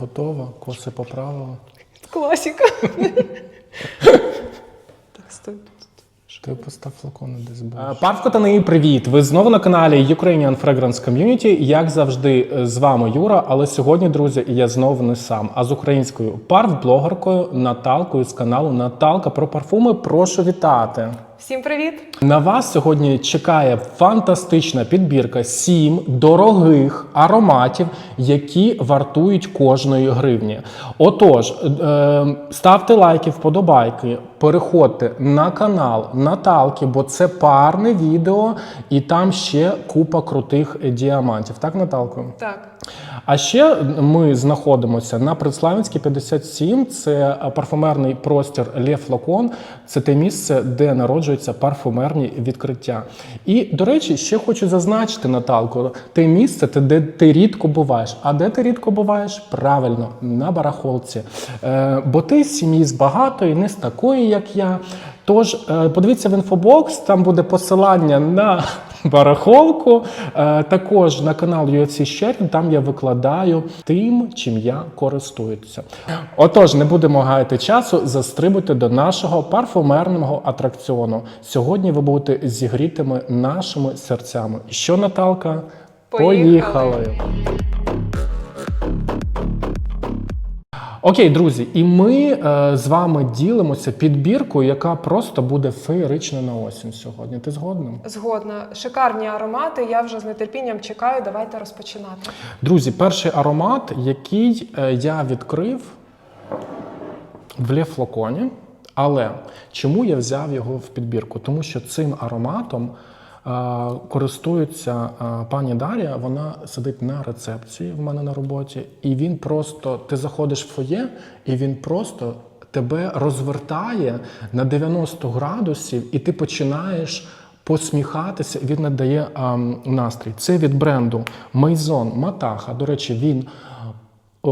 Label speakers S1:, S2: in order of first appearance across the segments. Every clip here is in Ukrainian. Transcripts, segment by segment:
S1: готова, коси поправила.
S2: Класіка. так, стой.
S1: Ти постав флакони десь будеш. Парфкотани, привіт! Ви знову на каналі Ukrainian Fragrance Community. Як завжди, е, з вами Юра. Але сьогодні, друзі, я знову не сам, а з українською парф-блогеркою Наталкою з каналу Наталка про парфуми. Прошу вітати.
S2: Всім привіт!
S1: На вас сьогодні чекає фантастична підбірка сім дорогих ароматів, які вартують кожної гривні. Отож, е, ставте лайки, вподобайки, переходьте на канал Наталки, бо це парне відео, і там ще купа крутих діамантів. Так, Наталко?
S2: Так,
S1: А ще ми знаходимося на Предславянській 57. Це парфумерний простір Лє Флакон. Це те місце, де народжуються парфумерні відкриття. І, до речі, ще хочу зазначити, Наталко, те місце, де ти рідко буваєш. А де ти рідко буваєш? Правильно, на барахолці. Е, бо ти з сім'ї з багатої, не з такої, як я. Тож е, подивіться в інфобокс, там буде посилання на барахолку, е, також на канал UFC Sharing, там я викладаю тим, чим я користуюся. Отож, не будемо гаяти часу, застрибуйте до нашого парфумерного атракціону. Сьогодні ви будете зігрітими нашими серцями. Що, Наталка?
S2: Поїхали.
S1: Окей, друзі, і ми е, з вами ділимося підбіркою, яка просто буде феєрична на осінь сьогодні. Ти згодна?
S2: згодна. Шикарні аромати. Я вже з нетерпінням чекаю. Давайте розпочинати.
S1: Друзі, перший аромат, який е, я відкрив в Лє флаконі. Але чому я взяв його в підбірку? Тому що цим ароматом користується пані Дар'я. Вона сидить на рецепції в мене на роботі, і він просто ти заходиш в фоє, і він просто тебе розвертає на 90 градусів, і ти починаєш посміхатися. Він надає ем, настрій. Це від бренду Maison Матаха. До речі, він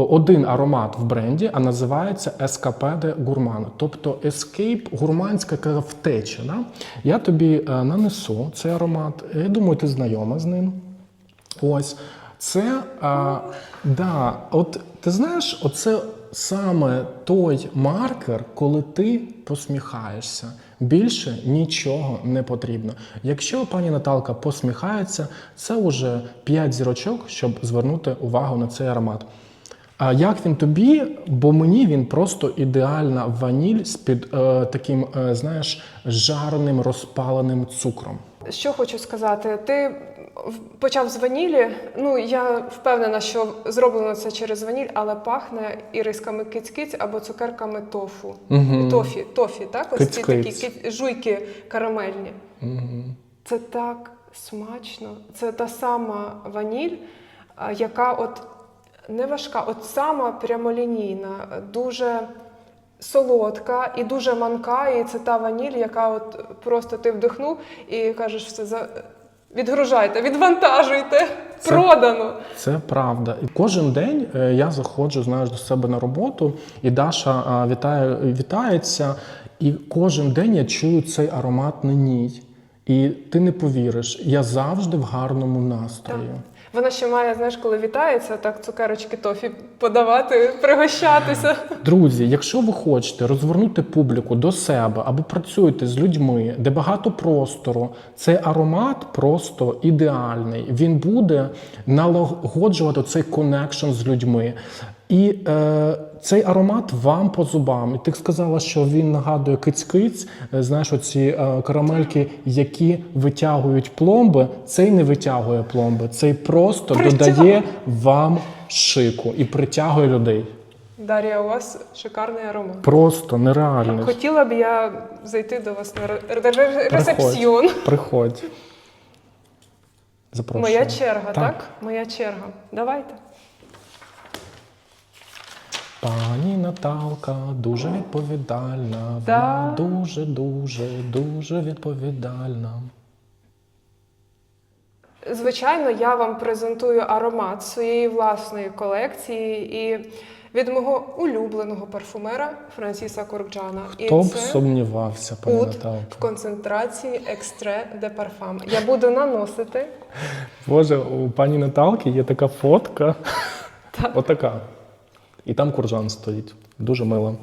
S1: один аромат в бренді, а називається Escapade Gourmand. Тобто Escape гурманська втеча. Да? Я тобі е, нанесу цей аромат. Я думаю, ти знайома з ним. Ось. Це, а, да, от ти знаєш, оце саме той маркер, коли ти посміхаєшся. Більше нічого не потрібно. Якщо пані Наталка посміхається, це вже 5 зірочок, щоб звернути увагу на цей аромат. А як він тобі? Бо мені він просто ідеальна ваніль з під е, таким, е, знаєш, жареним розпаленим цукром.
S2: Що хочу сказати, ти почав з ванілі. Ну я впевнена, що зроблено це через ваніль, але пахне ірисками киць-киць або цукерками тофу.
S1: Мгм.
S2: Тофі, тофі, так? Ось ці такі
S1: Киць-киць.
S2: жуйки карамельні.
S1: Угу.
S2: Це так смачно. Це та сама ваніль, яка от не важка, от сама прямолінійна, дуже солодка і дуже манка. І це та ваніль, яка от просто ти вдихнув і кажеш, все за. Відгружайте, відвантажуйте,
S1: Це-
S2: продано.
S1: Це правда. І кожен день е, я заходжу, знаєш, до себе на роботу, і Даша вітає, вітається. І кожен день я чую цей аромат на ній. І ти не повіриш, я завжди в гарному настрої.
S2: Вона ще має, знаєш, коли вітається, так цукерочки тофі подавати, пригощатися.
S1: Друзі, якщо ви хочете розвернути публіку до себе або працюєте з людьми, де багато простору, цей аромат просто ідеальний. Він буде налагоджувати цей коннекшн з людьми. І е, цей аромат вам по зубам. І ти сказала, що він нагадує киць-киць. Е, Знаєш, оці е, карамельки, які витягують пломби. Цей не витягує пломби, цей просто
S2: Притягує.
S1: додає вам шику і притягує людей.
S2: Дар'я, у вас шикарний аромат.
S1: Просто нереально.
S2: Хотіла б я зайти до вас на ре- ре- ре- ресепсіон.
S1: Приходь. Запрошую.
S2: Моя черга, так.
S1: Так.
S2: Моя черга. Давайте.
S1: Пані Наталка дуже відповідальна.
S2: Да.
S1: Вона дуже, дуже, дуже відповідальна.
S2: Звичайно, я вам презентую аромат своєї власної колекції і від мого улюбленого парфумера Франсіса Коркджана.
S1: Хто
S2: і
S1: б
S2: це
S1: сумнівався, пані
S2: Ут
S1: Наталка?
S2: в концентрації екстре де парфам. Я буду наносити.
S1: Боже, у пані Наталки є така фотка.
S2: Так.
S1: Отака. І там куржан стоїть. Дуже мило.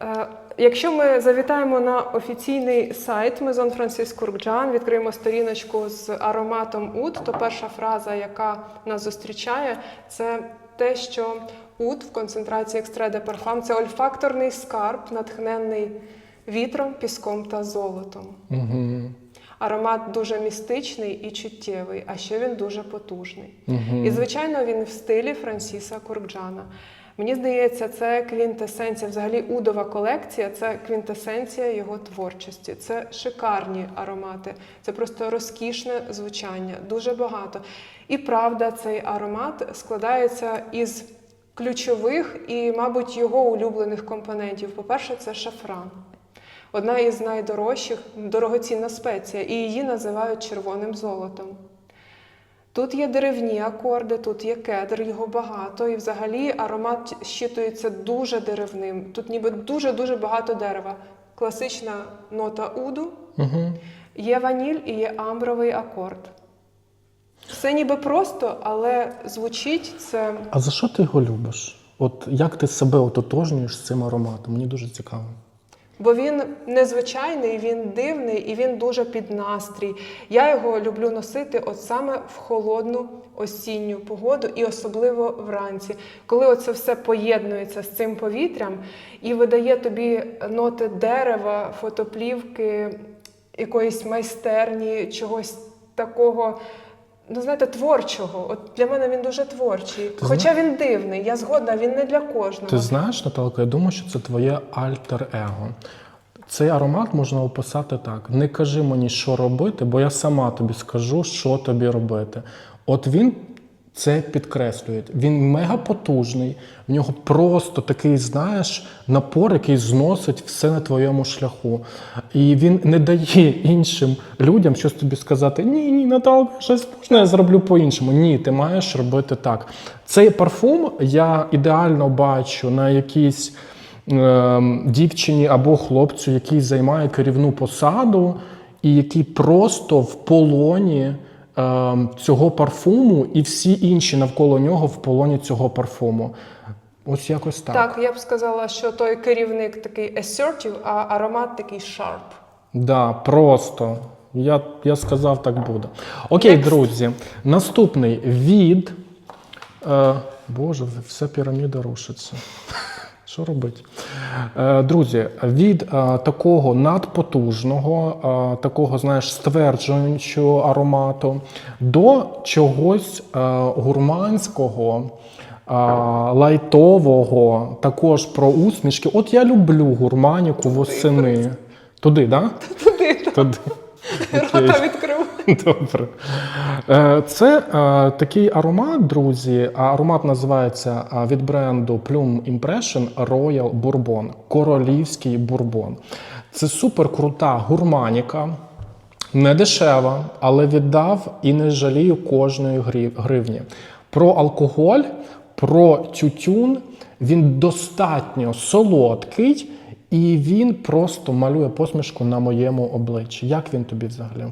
S2: Е, Якщо ми завітаємо на офіційний сайт Maison Francis Kurkdjian, відкриємо сторіночку з ароматом уд, то перша фраза, яка нас зустрічає, це те, що уд в концентрації екстре де парфам це ольфакторний скарб, натхнений вітром, піском та золотом.
S1: Угу.
S2: Аромат дуже містичний і чуттєвий, а ще він дуже потужний.
S1: Угу.
S2: І, звичайно, він в стилі Франсіса Куркджана. Мені здається, це квінтесенція, взагалі удова колекція це квінтесенція його творчості. Це шикарні аромати, це просто розкішне звучання, дуже багато. І правда, цей аромат складається із ключових і, мабуть, його улюблених компонентів. По-перше, це шафран. Одна із найдорожчих, дорогоцінна спеція, і її називають червоним золотом. Тут є деревні акорди, тут є кедр, його багато, і взагалі аромат щитується дуже деревним. Тут ніби дуже-дуже багато дерева. Класична нота уду,
S1: Угу.
S2: є ваніль і є амбровий акорд. Все ніби просто, але звучить це.
S1: А за що ти його любиш? От як ти себе ототожнюєш з цим ароматом? Мені дуже цікаво.
S2: Бо він незвичайний, він дивний і він дуже під настрій. Я його люблю носити от саме в холодну осінню погоду, і особливо вранці, коли оце все поєднується з цим повітрям і видає тобі ноти дерева, фотоплівки, якоїсь майстерні, чогось такого. Ну, знаєте, творчого. От для мене він дуже творчий. Хоча він дивний, я згодна, він не для кожного.
S1: Ти знаєш, Наталко, я думаю, що це твоє альтер-его. Цей аромат можна описати так: не кажи мені, що робити, бо я сама тобі скажу, що тобі робити. От він це підкреслює. Він мега потужний, в нього просто такий, знаєш, напор, який зносить все на твоєму шляху. І він не дає іншим людям щось тобі сказати: ні, ні, Наталка, щось можна, я зроблю по-іншому. Ні, ти маєш робити так. Цей парфум я ідеально бачу на якійсь ем, дівчині або хлопцю, який займає керівну посаду, і який просто в полоні цього парфуму, і всі інші навколо нього в полоні цього парфуму. Ось якось так.
S2: Так, я б сказала, що той керівник такий assertive, а аромат такий sharp.
S1: Да, просто. Я, я сказав, так буде. Окей,
S2: Next.
S1: друзі. Наступний від. Е, Боже, вся піраміда рушиться. Що робити? Е, друзі, від е, такого надпотужного, е, такого, знаєш, стверджуючого аромату до чогось гурманського, лайтового, також про усмішки. От я люблю гурманіку восени. Туди, так? Да?
S2: Туди
S1: Туди.
S2: Рота відкрив.
S1: Добре. Е, Це е, такий аромат, друзі. Аромат називається е, від бренду Plume Impression Royal Bourbon. Королівський бурбон. Це супер крута гурманіка. Не дешева, але віддав і не жалію кожної гривні. Про алкоголь, про тютюн. Він достатньо солодкий, і він просто малює посмішку на моєму обличчі. Як він тобі взагалі?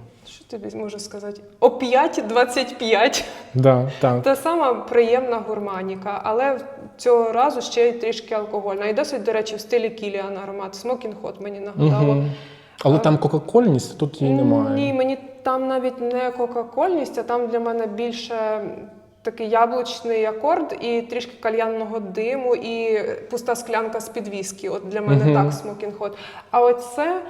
S2: Тобі можу сказати? О 5.25.
S1: Да, так.
S2: Та сама приємна гурманіка, але цього разу ще й трішки алкогольна. І досить, до речі, в стилі Кіліан аромат. Smoking Hot мені нагадало.
S1: Угу. Але там кока-кольність, тут її немає.
S2: Ні, мені там навіть не кока-кольність, а там для мене більше такий яблучний акорд і трішки кальянного диму, і пуста склянка з під віскі. От для мене
S1: Мгм.
S2: так smoking hot. А оце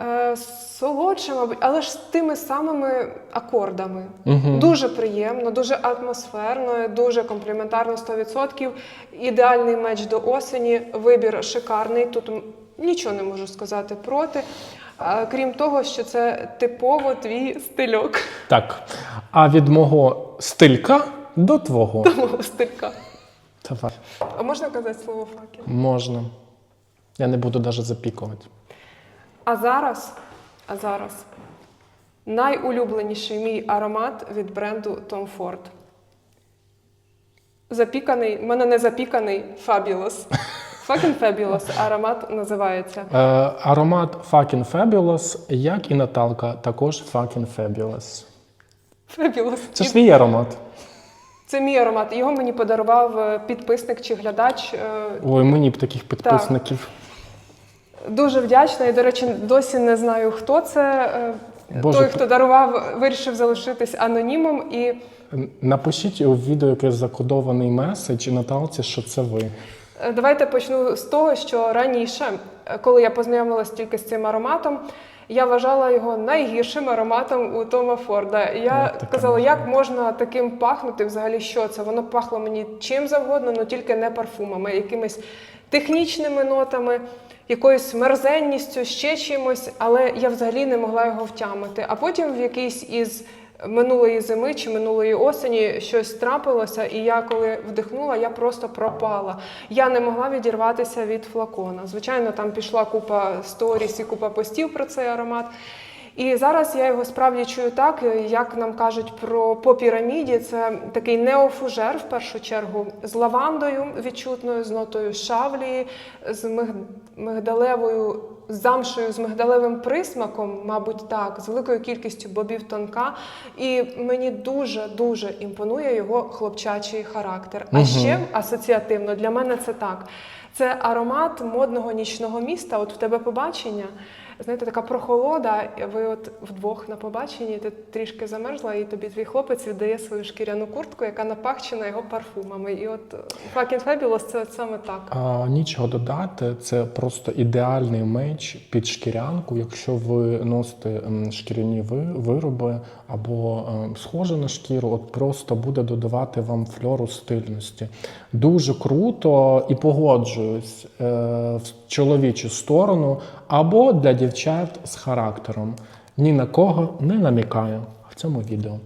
S2: е, солодше, мабуть, але ж з тими самими акордами.
S1: Угу.
S2: Дуже приємно, дуже атмосферно, дуже компліментарно 100%. Ідеальний меч до осені. Вибір шикарний. Тут нічого не можу сказати проти. А, Крім того, що це типово твій стильок
S1: Так. А від мого стилька до твого.
S2: мого стилька.
S1: Давай.
S2: А можна казати слово факел?
S1: Можна. Я не буду навіть запікувати.
S2: А зараз, а зараз найулюбленіший мій аромат від бренду Tom Ford. Запіканий, в мене не запіканий Fabulous. Fucking Fabulous аромат називається.
S1: Е, аромат Fucking Fabulous, як і Наталка, також Fucking Fabulous.
S2: Fabulous.
S1: Це ж твій аромат.
S2: Це мій аромат. Його мені подарував е, підписник чи глядач. е,
S1: Ой, мені б таких підписників.
S2: Дуже вдячна і, до речі, досі не знаю, хто це. Е,
S1: Боже,
S2: Той, хто дарував, вирішив залишитись анонімом. І
S1: Напишіть у відео якийсь закодований меседж Наталці, що це ви.
S2: е, давайте почну з того, що раніше, е, коли я познайомилася тільки з цим ароматом, я вважала його найгіршим ароматом у Тома Форда. І Я
S1: таке
S2: казала,
S1: можна.
S2: як можна таким пахнути, взагалі, що це? Воно пахло мені чим завгодно, але тільки не парфумами, якимись технічними нотами, якоюсь мерзенністю, ще чимось, але я взагалі не могла його втямити. А потім в якийсь із минулої зими чи минулої осені щось трапилося, і я коли вдихнула, я просто пропала. Я не могла відірватися від флакона. Звичайно, там пішла купа сторіс і купа постів про цей аромат. І зараз я його справді чую так, як нам кажуть про по піраміді. Це такий неофужер в першу чергу з лавандою відчутною, з нотою шавлії, з миг- мигдалевою з замшею з мигдалевим присмаком, мабуть, так, з великою кількістю бобів тонка. І мені дуже дуже імпонує його хлопчачий характер. А
S1: Мгм.
S2: ще асоціативно для мене це так. Це аромат модного нічного міста. От в тебе побачення. Знаєте, така прохолода. Ви от вдвох на побаченні, ти трішки замерзла, і тобі твій хлопець віддає свою шкіряну куртку, яка напахчена його парфумами. І от е, Fucking Fabulous – це саме так.
S1: А, нічого додати, це просто ідеальний меч під шкірянку. Якщо ви носите шкіряні ви- вироби або ем, схоже на шкіру, от просто буде додавати вам фльору стильності. Дуже круто і погоджуюсь е, чоловічу сторону або для дівчат з характером. Ні на кого не намікаю в цьому відео.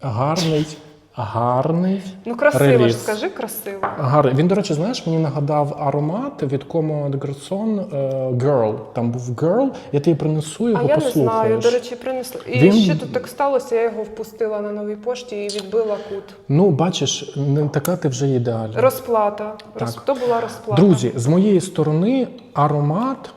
S1: Гарний, гарний.
S2: Ну, красиво ж
S1: реліз.
S2: скажи, красиво.
S1: Гарний. Він, до речі, знаєш, мені нагадав аромат від de Garçon е, Girl. Там був Girl, я тобі принесу його,
S2: А я не знаю. До речі, принесли. І
S1: Він-
S2: ще тут так сталося, я його впустила на новій пошті і відбила кут.
S1: Ну, бачиш, не така ти вже ідеальна.
S2: Розплата. Роз... То була розплата.
S1: Друзі, з моєї сторони аромат,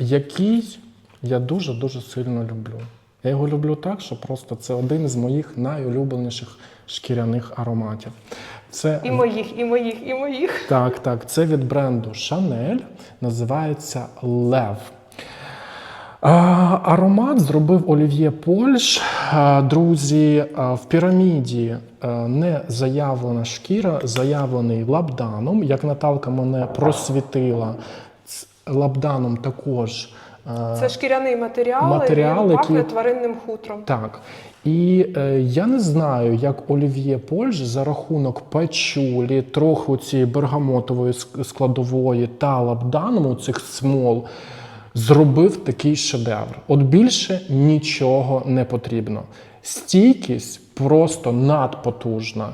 S1: який я дуже-дуже сильно люблю. Я його люблю так, що просто це один з моїх найулюбленіших шкіряних ароматів. Це
S2: І моїх, і моїх, і моїх.
S1: Так, так, це від бренду Chanel, називається Лев. Аромат зробив Олів'є Польш. Друзі, в піраміді не заявлена шкіра, заявлений лабданом. Як Наталка мене просвітила, лабданом також.
S2: Це шкіряний матеріал,
S1: Матеріал,
S2: і він пахне тваринним хутром.
S1: так. І е, я не знаю, як Олів'є Польш за рахунок пачулі, трохи цієї бергамотової складової та лабдану цих смол зробив такий шедевр. От більше нічого не потрібно. Стійкість просто надпотужна.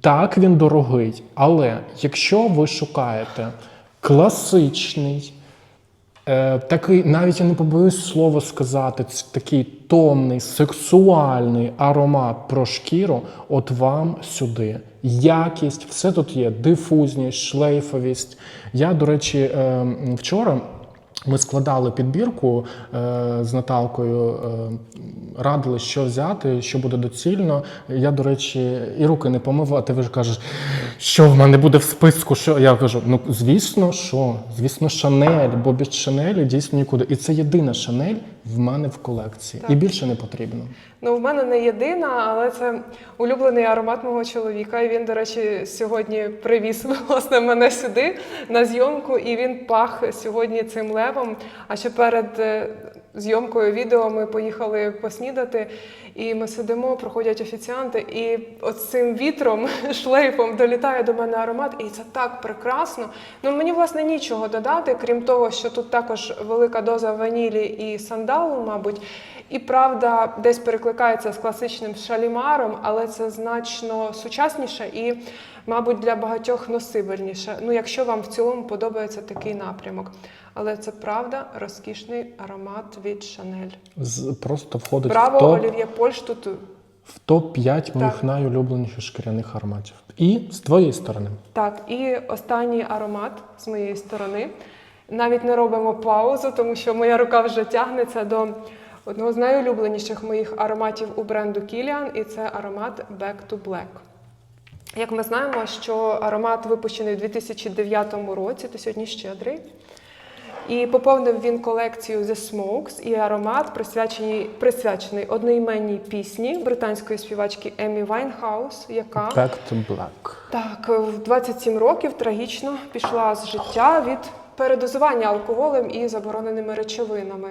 S1: Так він дорогий, але якщо ви шукаєте класичний, такий, навіть я не побоюсь слова сказати, такий томний, сексуальний аромат про шкіру, от вам сюди. Якість, все тут є, дифузність, шлейфовість. Я, до речі, е, вчора. Ми складали підбірку е, з Наталкою, е, радили, що взяти, що буде доцільно. Я, до речі, і руки не помив, а ти вже кажеш, що в мене буде в списку. Що я кажу: ну звісно, що? Звісно, Шанель, бо без Шанелі дійсно нікуди. І це єдина Шанель в мене в колекції.
S2: Так.
S1: І більше не потрібно.
S2: Ну, в мене не єдина, але це улюблений аромат мого чоловіка. І він, до речі, сьогодні привіз власне мене сюди на зйомку, і він пах сьогодні цим левом. А ще перед е, зйомкою відео ми поїхали поснідати, і ми сидимо, проходять офіціанти, і от цим вітром, шлейфом долітає до мене аромат, і це так прекрасно. Ну мені власне нічого додати, крім того, що тут також велика доза ванілі і сандалу, мабуть. І правда, десь перекликається з класичним шалімаром, але це значно сучасніше і, мабуть, для багатьох носибельніше. Ну, якщо вам в цілому подобається такий напрямок. Але це правда розкішний аромат від Шанель.
S1: З, просто входить в топ,
S2: Олів'є Польш тут.
S1: в топ 5 моїх найулюбленіших шкіряних ароматів. І з твоєї сторони.
S2: Так, і останній аромат з моєї сторони. Навіть не робимо паузу, тому що моя рука вже тягнеться до одного з найулюбленіших моїх ароматів у бренду Kilian, і це аромат Back to Black. Як ми знаємо, що аромат випущений у 2009 році, то сьогодні щедрий. І поповнив він колекцію The Smokes і аромат, присвячений, присвячений одноіменній пісні британської співачки Емі Вайнхаус, яка
S1: Back to Black.
S2: так в 27 років трагічно пішла з життя від передозування алкоголем і забороненими речовинами.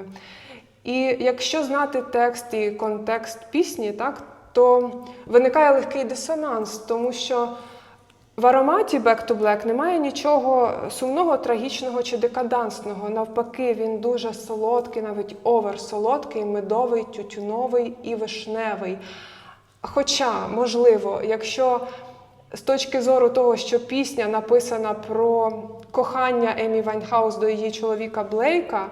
S2: І якщо знати текст і контекст пісні, так то виникає легкий дисонанс, тому що в ароматі Back to Black немає нічого сумного, трагічного чи декадансного. Навпаки, він дуже солодкий, навіть оверсолодкий, медовий, тютюновий і вишневий. Хоча, можливо, якщо з точки зору того, що пісня написана про кохання Емі Вайнхаус до її чоловіка Блейка,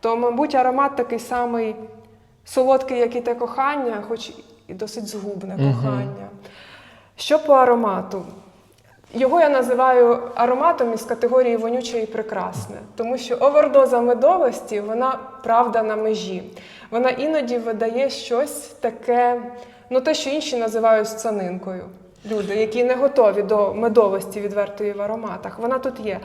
S2: то, мабуть, аромат такий самий солодкий, як і те кохання, хоч і досить згубне кохання. Що по аромату? Його я називаю ароматом із категорії вонюче і прекрасне, тому що овердоза медовості, вона правда на межі. Вона іноді видає щось таке, ну те, що інші називають сцанинкою. Люди, які не готові до медовості відвертої в ароматах. Вона тут є.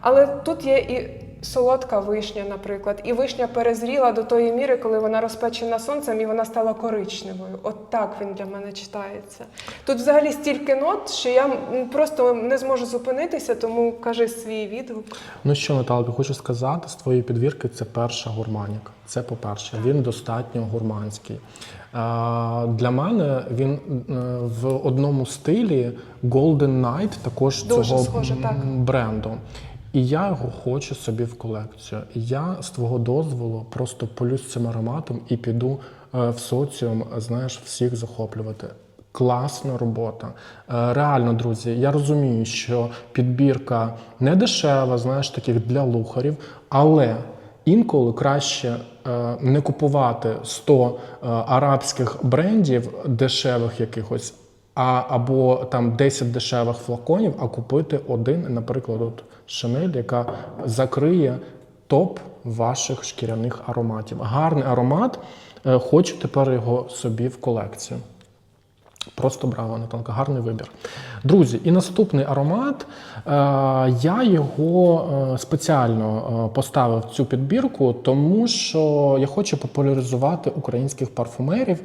S2: Але тут є і солодка вишня, наприклад, і вишня перезріла до тої міри, коли вона розпечена сонцем і вона стала коричневою. От так він для мене читається. Тут взагалі стільки нот, що я просто не зможу зупинитися, тому кажи свій відгук.
S1: Ну що, Наталка, хочу сказати, з твоєї підвірки це перша гурманік. Це по-перше, він достатньо гурманський. Для мене він е, в одному стилі Golden Night, також
S2: Дуже
S1: цього
S2: схоже, так.
S1: бренду. І я його хочу собі в колекцію. Я з твого дозволу просто полюсь цим ароматом і піду е, в соціум, знаєш, всіх захоплювати. Класна робота. Е, Реально, друзі, я розумію, що підбірка не дешева, знаєш, таких для лухарів, але інколи краще е, не купувати 100 е, арабських брендів дешевих якихось, а або там 10 дешевих флаконів, а купити один, наприклад, от Шанель, яка закриє топ ваших шкіряних ароматів. Гарний аромат. е, Хочу тепер його собі в колекцію. Просто браво, Наталка, гарний вибір. Друзі, і наступний аромат. е, Я його е, спеціально е, поставив в цю підбірку, тому що я хочу популяризувати українських парфумерів.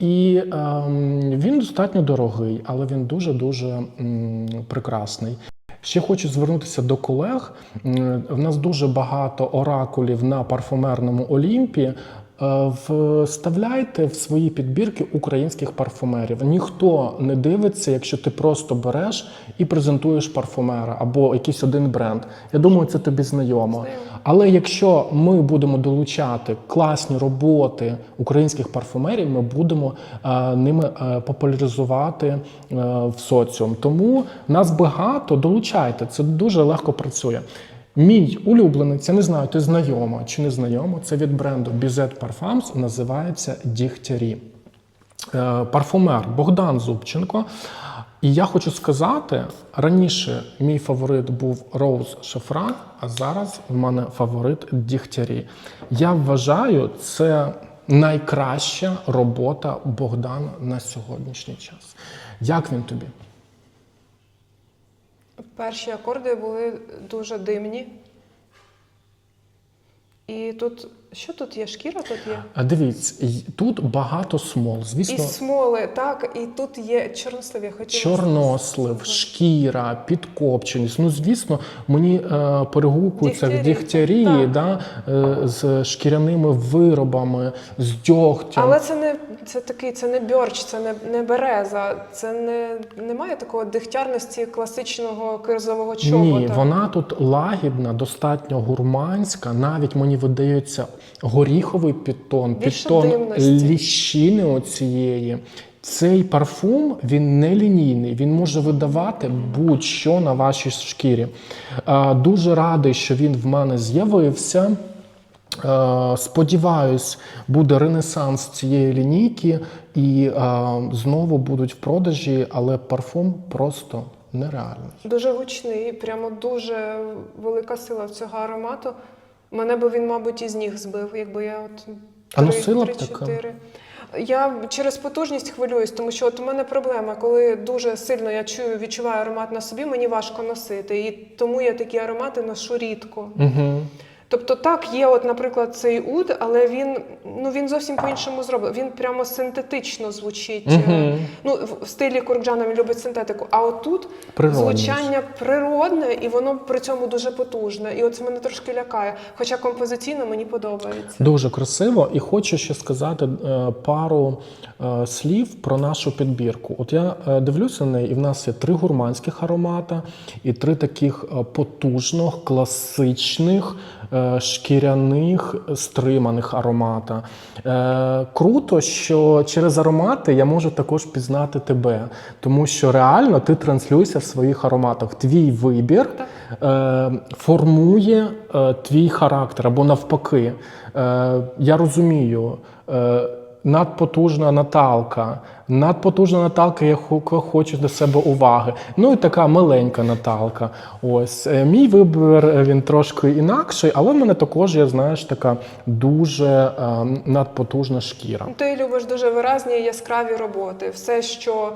S1: І ем, він достатньо дорогий, але він дуже-дуже прекрасний. Ще хочу звернутися до колег. В нас дуже багато оракулів на парфумерному Олімпі. Е, Вставляйте в свої підбірки українських парфумерів. Ніхто не дивиться, якщо ти просто береш і презентуєш парфумера або якийсь один бренд. Я думаю, це тобі знайомо.
S2: Знайомо.
S1: Але якщо ми будемо долучати класні роботи українських парфумерів, ми будемо е, ними е, популяризувати е, в соціум. Тому нас багато, долучайте. Це дуже легко працює. Мій улюбленець, я не знаю, ти знайома чи не знайома, це від бренду Bizet Parfums, називається Дігтярі. Е, Парфумер Богдан Зубченко. І я хочу сказати, раніше мій фаворит був Роуз Шафран, а зараз в мене фаворит Дігтярі. Я вважаю, це найкраща робота Богдана на сьогоднішній час. Як він тобі?
S2: Перші акорди були дуже димні. І тут що тут є? Шкіра тут є?
S1: А Дивіться, тут багато смол. Звісно,
S2: І смоли, так, і тут є чорнослив, я хотіла.
S1: Чорнослив, шкіра, підкопченість. Ну, звісно, мені е, перегукуються
S2: Дігтярі,
S1: дігтярі да, е, з шкіряними виробами, з дьогтям.
S2: Але це не це такий, це не бьорч, це не, не береза, це не немає такого дихтярності класичного кирзового чобота.
S1: Ні, вона тут лагідна, достатньо гурманська. Навіть мені видається горіховий підтон,
S2: Більше
S1: підтон
S2: димності.
S1: ліщини оцієї. Цей парфум він не лінійний, він може видавати будь-що на вашій шкірі. Дуже радий, що він в мене з'явився. Е, Сподіваюсь, буде ренесанс цієї лінійки і е, знову будуть в продажі, але парфум просто нереальний.
S2: Дуже гучний, прямо дуже велика сила в цього аромату. Мене би він, мабуть, із ніг збив, якби я от
S1: А
S2: три-
S1: носила б
S2: три, чотири. Я через потужність хвилююсь, тому що от у мене проблема, коли дуже сильно я чую, відчуваю аромат на собі, мені важко носити. І тому я такі аромати ношу рідко.
S1: Угу.
S2: Тобто, так, є, от, наприклад, цей уд, але він, ну, він зовсім по-іншому зроблений. Він прямо синтетично звучить.
S1: Мгм.
S2: Ну, в- стилі Куркджана він любить синтетику. А отут
S1: Природність.
S2: звучання природне, і воно при цьому дуже потужне. І от це мене трошки лякає. Хоча композиційно мені подобається.
S1: Дуже красиво, і хочу ще сказати е, пару е, слів про нашу підбірку. От я дивлюся на неї, і в нас є три гурманських аромата, і три таких потужних, класичних, шкіряних, стриманих аромата. Е, Круто, що через аромати я можу також пізнати тебе, тому що реально ти транслюєшся в своїх ароматах. Твій вибір е, формує е, твій характер або навпаки. Е, я розумію. Надпотужна Наталка. Надпотужна Наталка, я хо- хочу до себе уваги. Ну і така маленька Наталка. Ось Е, мій вибір е, він трошки інакший, але в мене також є, знаєш, така дуже е, надпотужна шкіра.
S2: Ти любиш дуже виразні і яскраві роботи. Все, що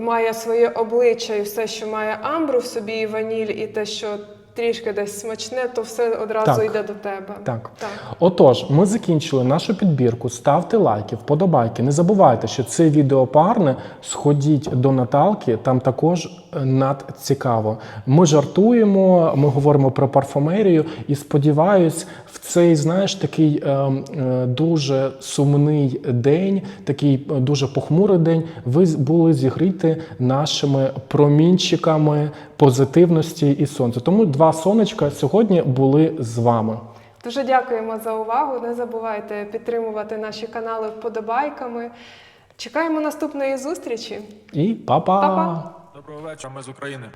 S2: має своє обличчя, і все, що має амбру в собі, і ваніль, і те, що трішки десь смачне, то все одразу
S1: Так.
S2: йде до тебе.
S1: Так.
S2: так.
S1: Отож, ми закінчили нашу підбірку. Ставте лайки, вподобайки. Не забувайте, що це відео парне. Сходіть до Наталки, там також е, надцікаво. Ми жартуємо, ми говоримо про парфумерію, і сподіваюсь, в цей, знаєш, такий е, е, дуже сумний день, такий е, дуже похмурий день. Ви з- були зігріти нашими промінчиками позитивності і сонця. Тому два сонечка сьогодні були з вами.
S2: Дуже дякуємо за увагу. Не забувайте підтримувати наші канали вподобайками. Чекаємо наступної зустрічі.
S1: І па-па!
S2: Па-па!
S3: Доброго вечора, ми з України.